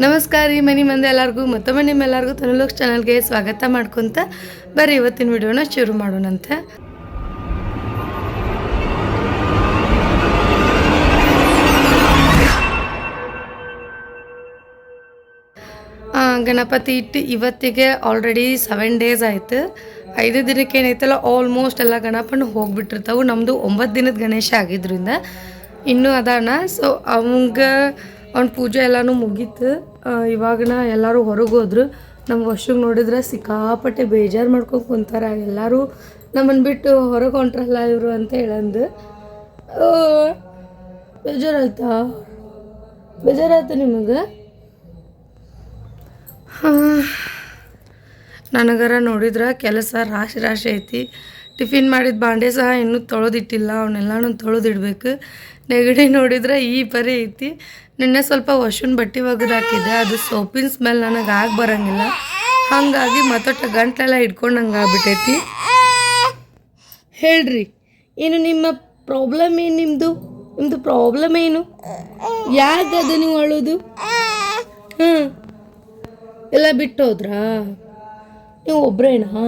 ನಮಸ್ಕಾರ ರೀ ಮನೆ ಮಂದಿ ಎಲ್ಲರಿಗೂ, ಮತ್ತೊಮ್ಮೆ ನಿಮ್ಮೆಲ್ಲರಿಗೂ ತನುಲೋಕ್ಸ್ ಚಾನಲ್ಗೆ ಸ್ವಾಗತ ಮಾಡ್ಕೊಂತ ಬರ್ರಿ ಇವತ್ತಿನ ವಿಡಿಯೋನ ಶುರು ಮಾಡೋಣಂತೆ. ಗಣಪತಿ ಇಟ್ಟು ಇವತ್ತಿಗೆ ಆಲ್ರೆಡಿ ಸೆವೆನ್ ಡೇಸ್ ಆಯಿತು. ಐದು ದಿನಕ್ಕೆ ಏನೈತಲ್ಲ ಆಲ್ಮೋಸ್ಟ್ ಎಲ್ಲ ಗಣಪನ ಹೋಗ್ಬಿಟ್ಟಿರ್ತಾವೆ. ನಮ್ಮದು ಒಂಬತ್ತು ದಿನದ ಗಣೇಶ ಆಗಿದ್ರಿಂದ ಇನ್ನೂ ಅದಾನ. ಸೊ ಅವಂಗ ಅವ್ನ ಪೂಜೆ ಎಲ್ಲನೂ ಮುಗೀತು. ಇವಾಗನಾ ಎಲ್ಲರೂ ಹೊರಗೆ ಹೋದ್ರು. ನಮ್ಮ ವರ್ಷಕ್ಕೆ ನೋಡಿದ್ರೆ ಸಿಕ್ಕಾಪಟ್ಟೆ ಬೇಜಾರು ಮಾಡ್ಕೊಂಡು ಕುಂತಾರ. ಎಲ್ಲರೂ ನಮ್ಮನ್ನು ಬಿಟ್ಟು ಹೊರಗೆ ಹೊಂಟ್ರಲ್ಲ ಇವರು ಅಂತ ಹೇಳಂದು. ಬೇಜಾರಾಯ್ತಾ? ಬೇಜಾರಾಯ್ತು ನಿಮಗೆ? ನನಗರ ನೋಡಿದ್ರೆ ಕೆಲಸ ರಾಶಿ ರಾಶಿ ಐತಿ. ಟಿಫಿನ್ ಮಾಡಿದ ಬಾಂಡೆ ಸಹ ಇನ್ನೂ ತೊಳೆದಿಟ್ಟಿಲ್ಲ. ಅವನ್ನೆಲ್ಲನೂ ತೊಳೆದಿಡ್ಬೇಕು. ನೆಗಡಿ ನೋಡಿದ್ರೆ ಈ ಪರಿ ಐತಿ. ನಿನ್ನೆ ಸ್ವಲ್ಪ ವಶುನ್ ಬಟ್ಟೆ ಒಗೆದು ಹಾಕಿದ್ದೆ. ಅದು ಸೋಪಿನ ಸ್ಮೆಲ್ ನನಗೆ ಆಗಿ ಬರೋಂಗಿಲ್ಲ. ಹಾಗಾಗಿ ಮತ್ತೊಟ್ಟು ಗಂಟ್ಲೆಲ್ಲ ಹಿಡ್ಕೊಂಡಂಗೆ ಆಗ್ಬಿಟ್ಟೈತಿ. ಹೇಳ್ರಿ, ಏನು ನಿಮ್ಮ ಪ್ರಾಬ್ಲಮ್ ಏನು ನಿಮ್ಮದು ನಿಮ್ಮದು ಪ್ರಾಬ್ಲಮ್ ಏನು? ಯಾಕೆ ಅದು ನೀವು ಅಳೋದು? ಹಾಂ ಎಲ್ಲ ಬಿಟ್ಟು ಹೋದ್ರಾ ನೀವು ಒಬ್ರೇನಾ?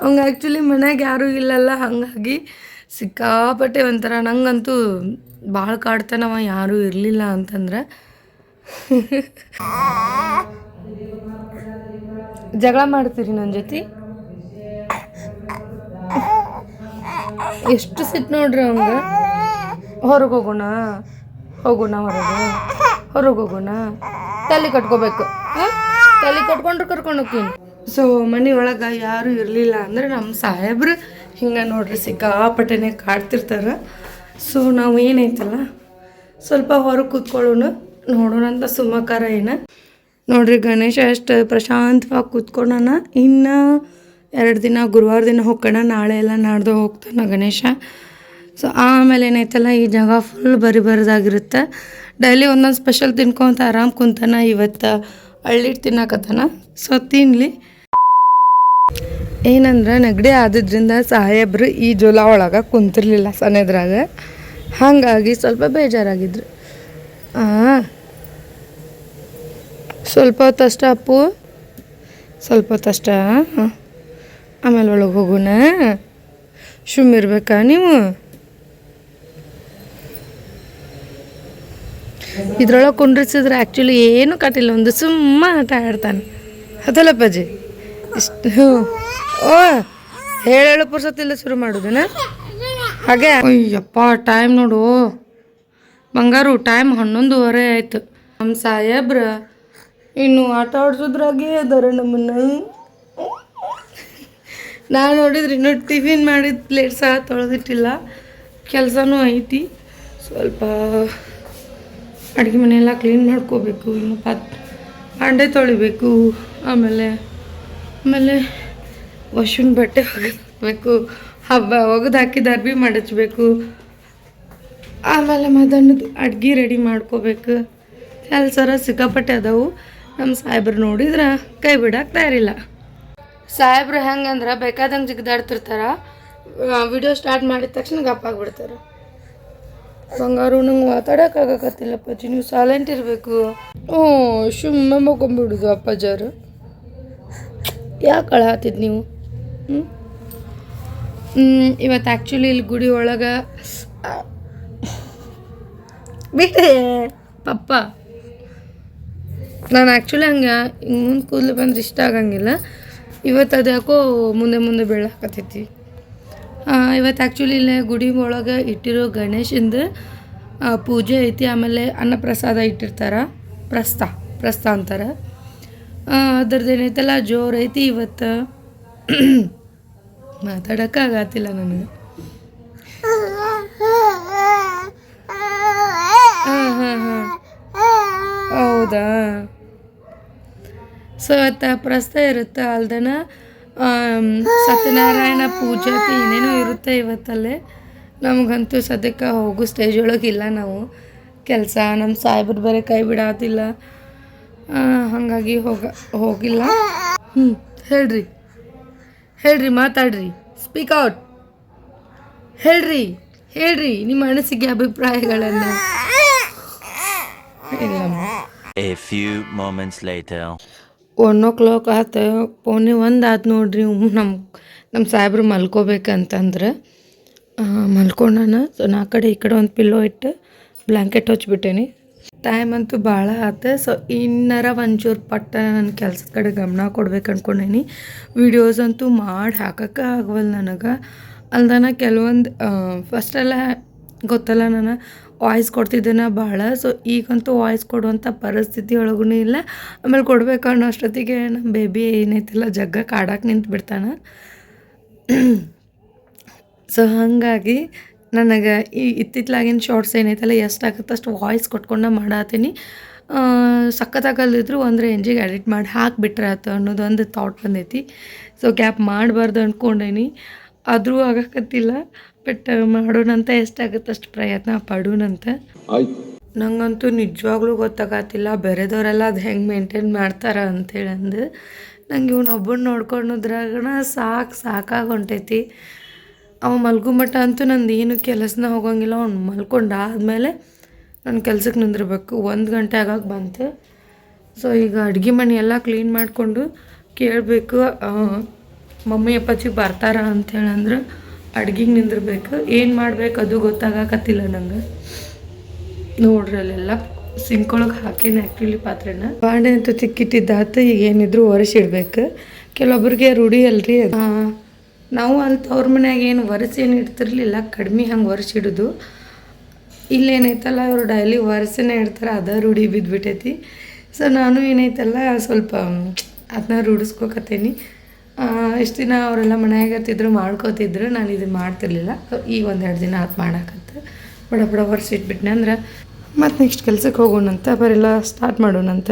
ಅವಂಗೆ ಆ್ಯಕ್ಚುಲಿ ಮನೆಯಾಗ ಯಾರೂ ಇಲ್ಲಲ್ಲ, ಹಾಗಾಗಿ ಸಿಕ್ಕಾಪಟ್ಟೆ ಒಂಥರ ನಂಗಂತೂ ಭಾಳ ಕಾಡ್ತಾನವ, ಯಾರೂ ಇರಲಿಲ್ಲ ಅಂತಂದ್ರೆ. ಜಗಳ ಮಾಡ್ತೀರಿ ನನ್ನ ಜೊತೆ? ಎಷ್ಟು ಸಿಟ್ಟು ನೋಡ್ರಿ ಅವಂಗೆ? ಹೊರಗೆ ಹೋಗೋಣ ಹೋಗೋಣ ಹೊರಗೆ ಹೊರಗೆ ಹೋಗೋಣ. ತಲೆ ಕಟ್ಕೋಬೇಕು ತಲೆ ಕಟ್ಕೊಂಡ್ರೆ ಕರ್ಕೊಂಡು ಹೋಗ್ತೀನಿ. ಸೊ ಮನೆಯೊಳಗೆ ಯಾರೂ ಇರಲಿಲ್ಲ ಅಂದ್ರೆ ನಮ್ಮ ಸಾಹೇಬ್ರು ಹಿಂಗೆ ನೋಡ್ರಿ ಸಿಕ್ಕಾಪಟ್ಟೆನೆ ಕಾಡ್ತಿರ್ತಾರೆ. ಸೊ ನಾವು ಏನೈತಲ್ಲ, ಸ್ವಲ್ಪ ಹೊರಗೆ ಕೂತ್ಕೊಳ್ಳೋಣ, ನೋಡೋಣ ಅಂತ ಸುಮಕಾರ ಏನ. ನೋಡ್ರಿ ಗಣೇಶ ಎಷ್ಟು ಪ್ರಶಾಂತವಾಗಿ ಕೂತ್ಕೊಳ್ಳೋಣ ಇನ್ನು ಎರಡು ದಿನ, ಗುರುವಾರ ದಿನ ಹೋಗೋಣ ನಾಳೆ ಎಲ್ಲ ನಾಡ್ದು ಹೋಗ್ತಾನೆ ಗಣೇಶ. ಸೊ ಆಮೇಲೆ ಏನೈತಲ್ಲ, ಈ ಜಾಗ ಫುಲ್ ಬರಿ ಬರದಾಗಿರುತ್ತೆ. ಡೈಲಿ ಒಂದೊಂದು ಸ್ಪೆಷಲ್ ತಿನ್ಕೊಂತ ಆರಾಮ್ ಕುಂತಾನ ಇವತ್ತು. ಹಳ್ಳಿಟ್ಟು ತಿನ್ನಕತ್ತಾನ. ಸೊ ತಿನ್ನಲಿ ಏನಂದ್ರೆ ನೆಗಡಿ ಆದಿದ್ರಿಂದ ಸಾಹೇಬ್ರು ಈ ಜೊಲ ಒಳಗೆ ಕುಂತಿರ್ಲಿಲ್ಲ ಸನೇದ್ರಾಗ ಹಾಗಾಗಿ ಸ್ವಲ್ಪ ಬೇಜಾರಾಗಿದ್ರು. ಸ್ವಲ್ಪ ಹೊತ್ತಷ್ಟ ಅಪ್ಪು. ಸ್ವಲ್ಪ ಹೊತ್ತಷ್ಟ ಆಮೇಲೆ ಒಳಗೆ ಹೋಗೋಣ. ಇರ್ಬೇಕಾ ನೀವು? ಇದ್ರೊಳಗೆ ಕುಂಡ್ರಿಸಿದ್ರೆ ಆ್ಯಕ್ಚುಲಿ ಏನು ಕಟ್ಟಿಲ್ಲ ಒಂದು ಸುಮ್ಮ ಆಟ ಆಡ್ತಾನೆ. ಅದಲ್ಲಪ್ಪಾಜಿ ಇಷ್ಟು ಓ, ಹೇಳೇಳು ಪುರ್ಸತ್ತಿಲ್ಲ ಶುರು ಮಾಡೋದನ? ಹಾಗೆ? ಅಯ್ಯಪ್ಪ ಟೈಮ್ ನೋಡು. ಬಂಗಾರು ಟೈಮ್ ಹನ್ನೊಂದುವರೆ ಆಯ್ತು. ನಮ್ಮ ಸಾಹೇಬ್ರ ಇನ್ನು ಆಟ ಆಡ್ಸೋದ್ರಾಗೆ ಅದಾರ ನಮ್ಮನ್ನ. ನಾನು ನೋಡಿದ್ರೆ ಇನ್ನು ಟಿಫಿನ್ ಮಾಡಿದ ಪ್ಲೇಟ್ ಸಹ ತೊಳೆದಿಟ್ಟಿಲ್ಲ. ಕೆಲಸನೂ ಐತಿ. ಸ್ವಲ್ಪ ಅಡುಗೆ ಮನೆಯೆಲ್ಲ ಕ್ಲೀನ್ ಮಾಡ್ಕೋಬೇಕು, ಇನ್ನು ಪಾತ್ ಭಾಂಡೆ ತೊಳಿಬೇಕು, ಆಮೇಲೆ ಆಮೇಲೆ ವಾಶಿಂಗ್ ಬಟ್ಟೆ ಒಗೆದಾಕಬೇಕು ಹಬ್ಬ ಒಗೆದು ಹಾಕಿದ ಅರ್ಬಿ ಮಡಚಬೇಕು. ಆಮೇಲೆ ಮಧ್ಯಾಹ್ನದ ಅಡ್ಗೆ ರೆಡಿ ಮಾಡ್ಕೋಬೇಕು. ಕೆಲಸರ ಸಿಕ್ಕಾಪಟ್ಟೆ ಅದಾವು ನಮ್ಮ ಸಾಹೇಬ್ರು ನೋಡಿದ್ರೆ ಕೈ ಬಿಡಕ್ಕೆ ತಯಾರಿಲ್ಲ. ಸಾಹೇಬ್ರು ಹೆಂಗಂದ್ರೆ ಬೇಕಾದಂಗೆ ಜಿಗ್ದಾಡ್ತಿರ್ತಾರ ವಿಡಿಯೋ ಸ್ಟಾರ್ಟ್ ಮಾಡಿದ ತಕ್ಷಣ ಗಪ್ಪಾಗ್ಬಿಡ್ತಾರೆ ಬಂಗಾರು ನಂಗೆ ಮಾತಾಡೋಕ್ಕಾಗಕತ್ತಿಲ್ಲ ಅಪ್ಪಾಜಿ ನೀವು ಸೈಲೆಂಟ್ ಇರಬೇಕು. ಹ್ಞೂ ಸುಮ್ಮನೆ ಮಗೊಂಬಿಡುದು ಅಪ್ಪಾಜಾರು ಯಾಕೆ ಕಳಹತ್ತಿದ್ ನೀವು? ಇವತ್ತು ಆ್ಯಕ್ಚುಲಿ ಇಲ್ಲಿ ಗುಡಿ ಒಳಗೆ ಬಿಟ್ಟೆ ಪಪ್ಪ. ನಾನು ಆ್ಯಕ್ಚುಲಿ ಹಂಗೆ ಹಿಂಗೆ ಮುಂದೆ ಕೂದಲು ಬಂದ್ರೆ ಇಷ್ಟ ಆಗಂಗಿಲ್ಲ. ಇವತ್ತು ಅದು ಯಾಕೋ ಮುಂದೆ ಮುಂದೆ ಬೀಳಾಕತ್ತೈತಿ. ಇವತ್ತು ಆ್ಯಕ್ಚುಲಿ ಇಲ್ಲೇ ಗುಡಿ ಒಳಗೆ ಇಟ್ಟಿರೋ ಗಣೇಶಂದು ಪೂಜೆ ಐತಿ, ಆಮೇಲೆ ಅನ್ನಪ್ರಸಾದ ಇಟ್ಟಿರ್ತಾರೆ. ಪ್ರಸ್ತ ಪ್ರಸ್ತ ಅಂತಾರೆ. ಅದ್ರದ್ದು ಏನೈತಲ್ಲ ಜೋರು ಐತಿ ಇವತ್ತು. ಮಾತಾಡೋಕ್ಕಾಗತ್ತಿಲ್ಲ ನನಗೆ. ಹಾಂ ಹಾಂ ಹಾಂ. ಹೌದಾ? ಸೊ, ಇವತ್ತು ಪ್ರಸ್ತ ಇರುತ್ತೆ ಅಲ್ದನ? ಸತ್ಯನಾರಾಯಣ ಪೂಜೆ ಏನೇನೋ ಇರುತ್ತೆ ಇವತ್ತಲ್ಲೇ. ನಮಗಂತೂ ಸದ್ಯಕ್ಕೆ ಹೋಗೋ ಸ್ಟೇಜ್ ಒಳಗಿಲ್ಲ ನಾವು. ಕೆಲಸ ನಮ್ಮ ಸಾಹೇಬ್ರು ಬೇರೆ ಕೈ ಬಿಡಾತಿಲ್ಲ. ಹಾಗಾಗಿ ಹೋಗ ಹೋಗಿಲ್ಲ. ಹ್ಞೂ ಹೇಳ್ರಿ. ಹೇಳ್ರಿ ಮಾತಾಡ್ರಿ. ಸ್ಪೀಕ್ ಔಟ್ ಹೇಳ್ರಿ ಹೇಳ್ರಿ ನಿಮ್ಮ ಅನಿಸಿಕೆ ಅಭಿಪ್ರಾಯಗಳನ್ನು. A few moments moments later. One o'clock ಆತು ಪೋನೆ ಒಂದು ಆತು ನೋಡ್ರಿ ನಮ್ಮ ನಮ್ಮ ಸಾಹೇಬ್ರು ಮಲ್ಕೋಬೇಕಂತಂದ್ರೆ ಮಲ್ಕೊಂಡಾನ ಸೊ ನಾ ಕಡೆ ಈ ಕಡೆ ಒಂದು ಪಿಲ್ಲೋ ಇಟ್ಟು ಬ್ಲ್ಯಾಂಕೆಟ್ ಹಚ್ಬಿಟ್ಟೇನಿ. ಟೈಮ್ ಅಂತೂ ಭಾಳ ಆತು. ಸೊ ಇನ್ನರ ಒಂಚೂರು ಪಟ್ಟ ನನ್ನ ಕೆಲ್ಸದ ಕಡೆ ಗಮನ ಕೊಡ್ಬೇಕು ಅನ್ಕೊಂಡೇನಿ. ವಿಡಿಯೋಸ್ ಅಂತೂ ಮಾಡಿ ಹಾಕಕ್ಕೆ ಆಗವಲ್ಲ ನನಗೆ. ಅಲ್ದನ ಕೆಲವೊಂದು ಫಸ್ಟೆಲ್ಲ ಗೊತ್ತಲ್ಲ ನಾನು ವಾಯ್ಸ್ ಕೊಡ್ತಿದ್ದೇನೆ ಭಾಳ. ಸೊ ಈಗಂತೂ ವಾಯ್ಸ್ ಕೊಡುವಂಥ ಪರಿಸ್ಥಿತಿ ಒಳಗೂ ಇಲ್ಲ. ಆಮೇಲೆ ಕೊಡ್ಬೇಕು ಅನ್ನೋ ಅಷ್ಟೊತ್ತಿಗೆ ನಮ್ಮ ಬೇಬಿ ಏನೈತಿಲ್ಲ, ಜಗ್ಗ ಕಾಡಕ್ಕೆ ನಿಂತು ಬಿಡ್ತಾನೆ ಸೊ ಹಾಗಾಗಿ ನನಗೆ ಈ ಇತ್ತಿತ್ಲಾಗಿನ ಶಾರ್ಟ್ಸ್ ಏನೈತಲ್ಲ ಎಷ್ಟಾಗುತ್ತೆ ಅಷ್ಟು ವಾಯ್ಸ್ ಕೊಟ್ಕೊಂಡು ಮಾಡತ್ತೀನಿ ಸಖತ್ತಾಗಲ್ದಿದ್ರು ಒಂದು ರೇಂಜಿಗೆ ಎಡಿಟ್ ಮಾಡಿ ಹಾಕಿಬಿಟ್ರೆ ಆತು ಅನ್ನೋದೊಂದು ಥಾಟ್ ಬಂದೈತಿ. ಸೊ ಗ್ಯಾಪ್ ಮಾಡಬಾರ್ದು ಅಂದ್ಕೊಂಡೇನಿ ಆದರೂ ಆಗಕತ್ತಿಲ್ಲ ಬಟ್ ಮಾಡೋಣಂತ ಎಷ್ಟಾಗುತ್ತೆ ಅಷ್ಟು ಪ್ರಯತ್ನ ಪಡೋಣಂತ ನಂಗಂತೂ ನಿಜವಾಗ್ಲೂ ಗೊತ್ತಾಗತ್ತಿಲ್ಲ, ಬೇರೆದವರೆಲ್ಲ ಅದು ಹೆಂಗೆ ಮೇಂಟೈನ್ ಮಾಡ್ತಾರ ಅಂತೇಳಿ ಅಂದು ನಂಗೆ ಇವನೊಬ್ಬನ ಒಬ್ಬನ ನೋಡ್ಕೊಂಡದ್ರಾಗಣ ಸಾಕು ಸಾಕಾಗಿ ಹೊಂಟೈತಿ. ಅವ ಮಲ್ಗು ಮಟ್ಟ ಅಂತೂ ನಂದು ಏನು ಕೆಲಸನ ಹೋಗೋಂಗಿಲ್ಲ, ಅವ್ನು ಮಲ್ಕೊಂಡಾದ್ಮೇಲೆ ನಾನು ಕೆಲಸಕ್ಕೆ ನಿಂದಿರಬೇಕು. ಒಂದು ಗಂಟೆ ಆಗಾಗ ಬಂತು. ಸೊ ಈಗ ಅಡುಗೆ ಮನೆ ಎಲ್ಲ ಕ್ಲೀನ್ ಮಾಡಿಕೊಂಡು ಕೇಳಬೇಕು ಮಮ್ಮಿ ಅಪ್ಪಾಜಿ ಬರ್ತಾರ ಅಂತೇಳಂದ್ರೆ ಅಡ್ಗೆಗೆ ನಿಂದಿರ್ಬೇಕು. ಏನು ಮಾಡ್ಬೇಕು ಅದು ಗೊತ್ತಾಗಕತ್ತಿಲ್ಲ ನಂಗೆ. ನೋಡ್ರಿ ಅಲ್ಲೆಲ್ಲ ಸಿಂಕ್ ಒಳಗೆ ಹಾಕೀನಿ ಆ್ಯಕ್ಚುಲಿ ಪಾತ್ರೆನ. ಬಾಣೆ ಅಂತೂ ತಿಕ್ಕಿಟ್ಟಿದ್ದಾತು ಈಗ ಏನಿದ್ರು ಒರೆಸಿಡ್ಬೇಕು. ಕೆಲವೊಬ್ರಿಗೆ ರೂಢಿ ಅಲ್ರಿ ನಾವು ಅಲ್ಲಿ ತವ್ರ ಮನ್ಯಾಗ ಏನು ಒರೆಸಿ ಏನು ಇಡ್ತಿರ್ಲಿಲ್ಲ, ಕಡಿಮೆ ಹಂಗೆ ಒರೆಸಿಡೋದು ಇಲ್ಲೇನೈತಲ್ಲ ಅವರು ಡೈಲಿ ಒರೆಸಿನೇ ಇಡ್ತಾರೆ, ಅದ ರೂಢಿ ಬಿದ್ದುಬಿಟ್ಟೈತಿ ಸೊ ನಾನು ಏನೈತಲ್ಲ, ಸ್ವಲ್ಪ ಅದನ್ನ ರೂಢಿಸ್ಕೊಕತ್ತೀನಿ. ಇಷ್ಟು ದಿನ ಅವರೆಲ್ಲ ಮನ್ಯಾಗ ಇರ್ತಿದ್ರು ಮಾಡ್ಕೋತಿದ್ರು, ನಾನು ಇದು ಮಾಡ್ತಿರ್ಲಿಲ್ಲ. ಈಗ ಒಂದೆರಡು ದಿನ ಅದು ಮಾಡಾಕತ್ತೆ. ಬಡ ಬಡ ಒರೆಸಿಟ್ಬಿಟ್ನೆ ಅಂದ್ರೆ ಮತ್ತು ನೆಕ್ಸ್ಟ್ ಕೆಲಸಕ್ಕೆ ಹೋಗೋಣಂತ ಬರೆಲ್ಲ ಸ್ಟಾರ್ಟ್ ಮಾಡೋಣಂತ.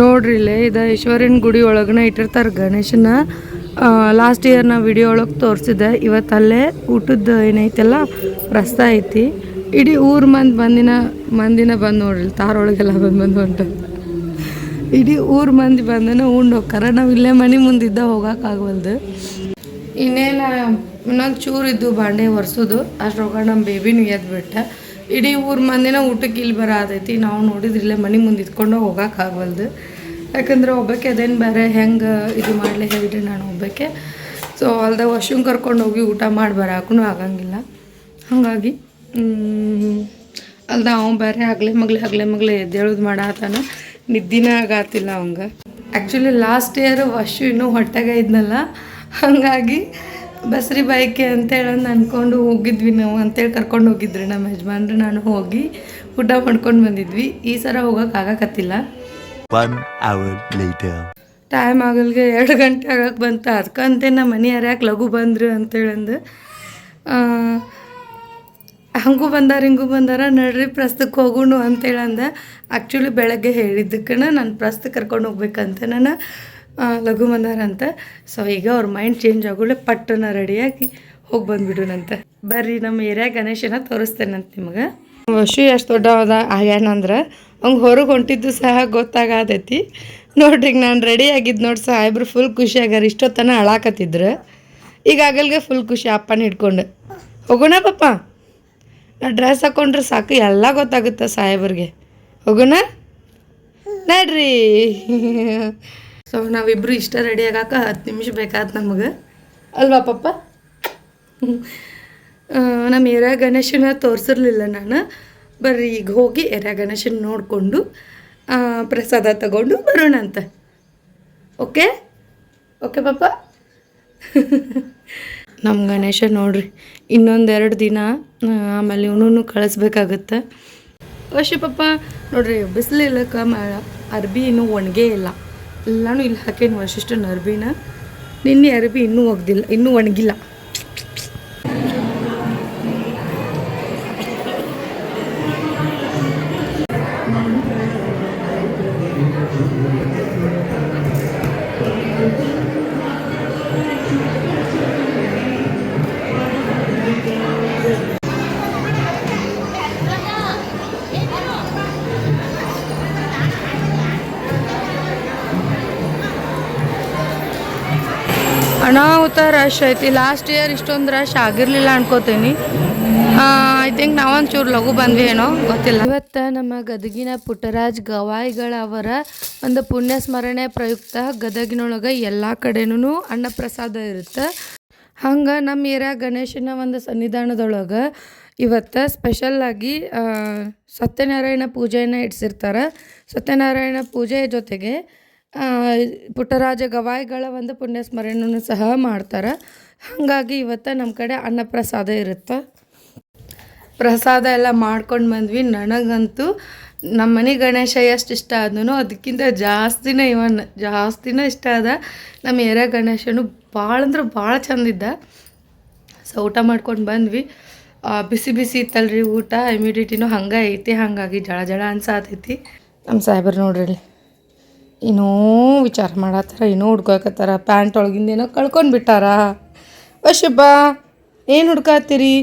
ನೋಡ್ರಿ ಇಲ್ಲೇ ಇದು ಈಶ್ವರಿನ ಗುಡಿ ಒಳಗನ ಇಟ್ಟಿರ್ತಾರೆ ಗಣೇಶನ ಲಾಸ್ಟ್ ಇಯರ್ ನಾ ವಿಡಿಯೋ ಒಳಗೆ ತೋರಿಸಿದ್ದೆ ಇವತ್ತು ಅಲ್ಲೇ ಊಟದ ಏನೈತೆಲ್ಲ, ರಸ್ತ ಐತಿ. ಇಡೀ ಊರು ಮಂದಿ ಬಂದಿನ, ಮಂದಿನ ಬಂದು ನೋಡ್ರಿ ತಾರ ಒಳಗೆಲ್ಲ ಬಂದು ಬಂದು. ಹೊಂಟು ಇಡೀ ಊರು ಮಂದಿ ಬಂದನ ಉಂಡು ಹೋಗ್ತಾರೆ. ನಾವು ಇಲ್ಲೇ ಮನೆ ಮುಂದಿದ್ದ ಹೋಗೋಕ್ಕಾಗವಲ್ದು ಇನ್ನೇನು, ಇನ್ನೊಂದು ಚೂರು ಇದ್ದು ಬಾಂಡೆ ಒರೆಸೋದು. ಅಷ್ಟ್ರೊಳಗೆ ನಮ್ಮ ಬೇಬಿನೂ ಎದ್ಬಿಟ್ಟ. ಇಡೀ ಊರ ಮಂದಿನ ಊಟಕ್ಕೆ ಇಲ್ಲಿ ಬರೋದೈತಿ ನಾವು ನೋಡಿದ್ರೆ ಇಲ್ಲೇ ಮನೆ ಮುಂದೆ ಇದ್ಕೊಂಡು ಹೋಗೋಕ್ಕಾಗವಲ್ದು ಯಾಕಂದ್ರೆ ಒಬ್ಬಕ್ಕೆ ಅದೇನು ಬೇರೆ ಹೆಂಗೆ ಇದು ಮಾಡಲಿ ಹೇಳಿರಿ ನಾನು ಒಬ್ಬಕ್ಕೆ. ಸೊ ಅಲ್ದ ವಾಶ್ರೂಮ್ ಕರ್ಕೊಂಡು ಹೋಗಿ ಊಟ ಮಾಡಿ ಬರಾಕೂ ಆಗಂಗಿಲ್ಲ. ಹಾಗಾಗಿ ಅಲ್ದ ಅವ ಬೇರೆ ಹಗ್ಲೆ ಮಗ್ಲೆ ಹಗ್ಲೆ ಮಗ್ಲೆ ಎದ್ದೇಳೋದು ಮಾಡಾತಾನ. ನಿದ್ದಿನ ಆಗತ್ತಿಲ್ಲ ಅವಂಗೆ. ಆ್ಯಕ್ಚುಲಿ ಲಾಸ್ಟ್ ಇಯರ್ ವಶು ಇನ್ನೂ ಹೊಟ್ಟೆಗೆ ಇದ್ನಲ್ಲ. ಹಾಗಾಗಿ ಬಸ್ರಿ ಬೈಕೆ ಅಂತೇಳಂದು ಅಂದ್ಕೊಂಡು ಅನ್ಕೊಂಡು ಹೋಗಿದ್ವಿ ನಾವು ಅಂತೇಳಿ ಕರ್ಕೊಂಡು ಹೋಗಿದ್ರಿ ನಮ್ಮ ಯಜಮಾನ್ರು. ನಾನು ಹೋಗಿ ಊಟ ಮಾಡ್ಕೊಂಡು ಬಂದಿದ್ವಿ. ಈ ಸಲ ಹೋಗೋಕೆ ಆಗಕತ್ತಿಲ್ಲ. One hour later. ಟೈಮ್ ಆಗಲ್ಗೆ ಎರಡು ಗಂಟೆ ಆಗಕ್ಕೆ ಬಂತು. ಅದಕ್ಕಂತೆ ನಮ್ಮ ಮನೆ ಯಾರ್ಯಾಕೆ ಲಘು ಬಂದ್ರು ಅಂತೇಳಂದು ಹಂಗೂ ಬಂದಾರ ಹಿಂಗೂ ಬಂದಾರ. ನಡ್ರಿ ಪ್ರಸ್ತಕ್ಕೆ ಹೋಗೋಣ ಅಂತೇಳಂದ ಆ್ಯಕ್ಚುಲಿ ಬೆಳಗ್ಗೆ ಹೇಳಿದ್ದಕ್ಕೆ ನಾನು ಪ್ರಸ್ತಕ್ಕೆ ಕರ್ಕೊಂಡು ಹೋಗ್ಬೇಕಂತ. ನಾನು ಲಘು ಬಂದಾರ ಅಂತ. ಸೊ ಈಗ ಅವ್ರ ಮೈಂಡ್ ಚೇಂಜ್ ಆಗೋಳೆ ಪಟ್ಟನ ರೆಡಿಯಾಗಿ ಹೋಗಿ ಬಂದ್ಬಿಡೋಣಂತ ಬರ್ರಿ, ನಮ್ಮ ಏರಿಯಾ ಗಣೇಶನ ತೋರಿಸ್ತೇನಂತ ನಿಮಗೆ. ವಶು ಎಷ್ಟು ದೊಡ್ಡ ಆಗ್ಯಾನಂದ್ರೆ ಅವ್ಗೆ ಹೊರಗೆ ಹೊಂಟಿದ್ದು ಸಹ ಗೊತ್ತಾಗತೈತಿ. ನೋಡ್ರಿ, ಈಗ ನಾನು ರೆಡಿ ಆಗಿದ್ದು ನೋಡಿ ಇಬ್ಬರು ಫುಲ್ ಖುಷಿ ಆಗ್ಯಾರ. ಇಷ್ಟೊತ್ತನ ಅಳಾಕತ್ತಿದ್ರು. ಈಗ ಆಗಲ್ಗೆ ಫುಲ್ ಖುಷಿ ಅಪ್ಪನ ಹಿಡ್ಕೊಂಡು. ಹೋಗೋಣ ಪಪ್ಪ. ನಾ ಡ್ರೆಸ್ ಹಾಕೊಂಡ್ರೆ ಸಾಕು, ಎಲ್ಲ ಗೊತ್ತಾಗುತ್ತೆ ಸಾಹೇಬ್ರಿಗೆ. ಹೋಗೋಣ? ನಡ್ರಿ. ಸೊ ನಾವಿಬ್ಬರು ಇಷ್ಟ ರೆಡಿ ಆಗಾಕ ಹತ್ತು ನಿಮಿಷ ಬೇಕಾದ ನಮಗೆ. ಅಲ್ವಾ ಪಪ್ಪ? ನಮ್ಮ ಎರ ಗಣೇಶನ ತೋರಿಸಿರ್ಲಿಲ್ಲ ನಾನು. ಬರ್ರಿ ಈಗ ಹೋಗಿ ಎರ ಗಣೇಶನ ನೋಡಿಕೊಂಡು ಪ್ರಸಾದ ತಗೊಂಡು ಬರೋಣ ಅಂತ. ಓಕೆ ಓಕೆ ಪಾಪ ನಮ್ಮ ಗಣೇಶ ನೋಡ್ರಿ ಇನ್ನೊಂದೆರಡು ದಿನ ಆಮೇಲೆ ಇವನು ಕಳಿಸ್ಬೇಕಾಗತ್ತೆ. ಅಷ್ಟೇ ಪಪ್ಪ ನೋಡ್ರಿ ಬಿಸಿಲಿಲ್ಲಕ್ಕೆ ಮ ಅರ್ಬಿ ಇನ್ನೂ ಒಣಗೇ ಇಲ್ಲ. ಎಲ್ಲನೂ ಇಲ್ಲಿ ಹಾಕೇನು ಒಂದಿಷ್ಟು ಅರ್ಬಿನ ನಿನ್ನೆ ಅರ್ಬಿ ಇನ್ನೂ ಒಗ್ದಿಲ್ಲ ಇನ್ನೂ ಒಣಗಿಲ್ಲ. ಅನಾಹುತ ರಶ್ ಐತಿ. ಲಾಸ್ಟ್ ಇಯರ್ ಇಷ್ಟೊಂದು ರಶ್ ಆಗಿರಲಿಲ್ಲ ಅನ್ಕೋತೀನಿ. ಐ ಥಿಂಕ್ ನಾವೊಂಚೂರು ಲಘು ಬಂದ್ವಿ ಏನೋ, ಗೊತ್ತಿಲ್ಲ. ಇವತ್ತು ನಮ್ಮ ಗದಗಿನ ಪುಟ್ಟರಾಜ್ ಗವಾಯಿಗಳವರ ಒಂದು ಪುಣ್ಯ ಸ್ಮರಣೆ ಪ್ರಯುಕ್ತ ಗದಗಿನೊಳಗೆ ಎಲ್ಲ ಕಡೆನೂ ಅನ್ನಪ್ರಸಾದ ಇರುತ್ತೆ. ಹಂಗೆ ನಮ್ಮ ಏರಿಯಾ ಗಣೇಶನ ಒಂದು ಸನ್ನಿಧಾನದೊಳಗೆ ಇವತ್ತು ಸ್ಪೆಷಲ್ಲಾಗಿ ಸತ್ಯನಾರಾಯಣ ಪೂಜೆಯನ್ನು ಇಡ್ಸಿರ್ತಾರೆ. ಸತ್ಯನಾರಾಯಣ ಪೂಜೆ ಜೊತೆಗೆ ಪುಟ್ಟರಾಜ ಗವಾಯಿಗಳ ಒಂದು ಪುಣ್ಯ ಸಹ ಮಾಡ್ತಾರೆ. ಹಾಗಾಗಿ ಇವತ್ತು ನಮ್ಮ ಕಡೆ ಅನ್ನಪ್ರಸಾದ ಇರುತ್ತೆ? ಪ್ರಸಾದ ಎಲ್ಲ ಮಾಡ್ಕೊಂಡು ಬಂದ್ವಿ. ನನಗಂತೂ ನಮ್ಮ ಮನೆ ಗಣೇಶ ಎಷ್ಟು ಇಷ್ಟ ಆದನು ಅದಕ್ಕಿಂತ ಜಾಸ್ತಿನೇ ಇವನ್, ಜಾಸ್ತಿನೇ ಇಷ್ಟ ಆದ ನಮ್ಮ ಎರ ಗಣೇಶನು ಭಾಳ ಅಂದ್ರೆ ಭಾಳ ಚಂದಿದ್ದ ಸೊ ಊಟ ಮಾಡ್ಕೊಂಡು ಬಂದ್ವಿ. ಬಿಸಿ ಬಿಸಿ ಇತ್ತಲ್ರಿ ಊಟ ಇಮಿಡಿಟಿನೂ ಹಂಗೆ ಐತಿ, ಹಾಗಾಗಿ ಜಳ ಜಳ ಅನ್ಸಾತೈತಿ. ನಮ್ಮ ಸಾಹೇಬ್ರು ನೋಡ್ರಿ ಇನ್ನೂ ವಿಚಾರ ಮಾಡತ್ತಾರ ಏನೋ ಹುಡ್ಕೋಕತ್ತಾರ ಪ್ಯಾಂಟ್ ಒಳಗಿಂದೇನೋ ಕಳ್ಕೊಂಡು ಬಿಟ್ಟಾರ. ವಶಬ್ಬ ಏನು ಹುಡ್ಕಾತೀರಿ?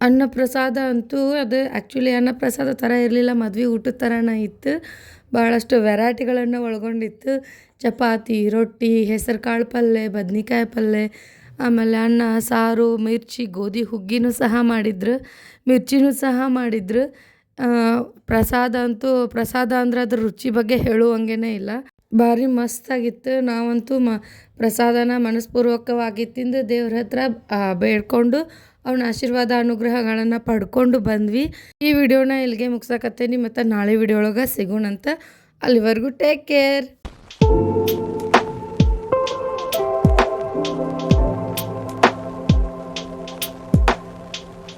ಅನ್ನಪ್ರಸಾದ ಅಂತೂ ಅದು ಆ್ಯಕ್ಚುಲಿ ಅನ್ನಪ್ರಸಾದ ಥರ ಇರಲಿಲ್ಲ, ಮದ್ವೆ ಊಟದ ಥರನೇ ಇತ್ತು. ಭಾಳಷ್ಟು ವೆರೈಟಿಗಳನ್ನು ಒಳಗೊಂಡಿತ್ತು. ಚಪಾತಿ, ರೊಟ್ಟಿ ಹೆಸರು ಕಾಳು ಪಲ್ಯ ಬದ್ನಿಕಾಯಿ ಪಲ್ಯ ಆಮೇಲೆ ಅನ್ನ, ಸಾರು, ಮಿರ್ಚಿ, ಗೋಧಿ ಹುಗ್ಗಿನೂ ಸಹ ಮಾಡಿದ್ರು, ಮಿರ್ಚಿನೂ ಸಹ ಮಾಡಿದ್ರು. ಪ್ರಸಾದ ಅಂತೂ, ಪ್ರಸಾದ ಅಂದ್ರೆ ಅದ್ರ ರುಚಿ ಬಗ್ಗೆ ಹೇಳುವಂಗೇ ಇಲ್ಲ. ಭಾರಿ ಮಸ್ತಾಗಿತ್ತು. ನಾವಂತೂ ಮ, ಪ್ರಸಾದನ ಮನಸ್ಪೂರ್ವಕವಾಗಿ ತಿಂದು ದೇವ್ರ ಹತ್ರ ಬೇಡ್ಕೊಂಡು ಅವನ ಆಶೀರ್ವಾದ ಅನುಗ್ರಹಗಳನ್ನು ಪಡ್ಕೊಂಡು ಬಂದ್ವಿ. ಈ ವಿಡಿಯೋನ ಇಲ್ಲಿಗೆ ಮುಗ್ಸಕತ್ತೇನಿ. ಮತ್ತು ನಾಳೆ ವಿಡಿಯೋ ಒಳಗೆ ಸಿಗೋಣಂತ ಅಲ್ಲಿವರೆಗೂ ಟೇಕ್ ಕೇರ್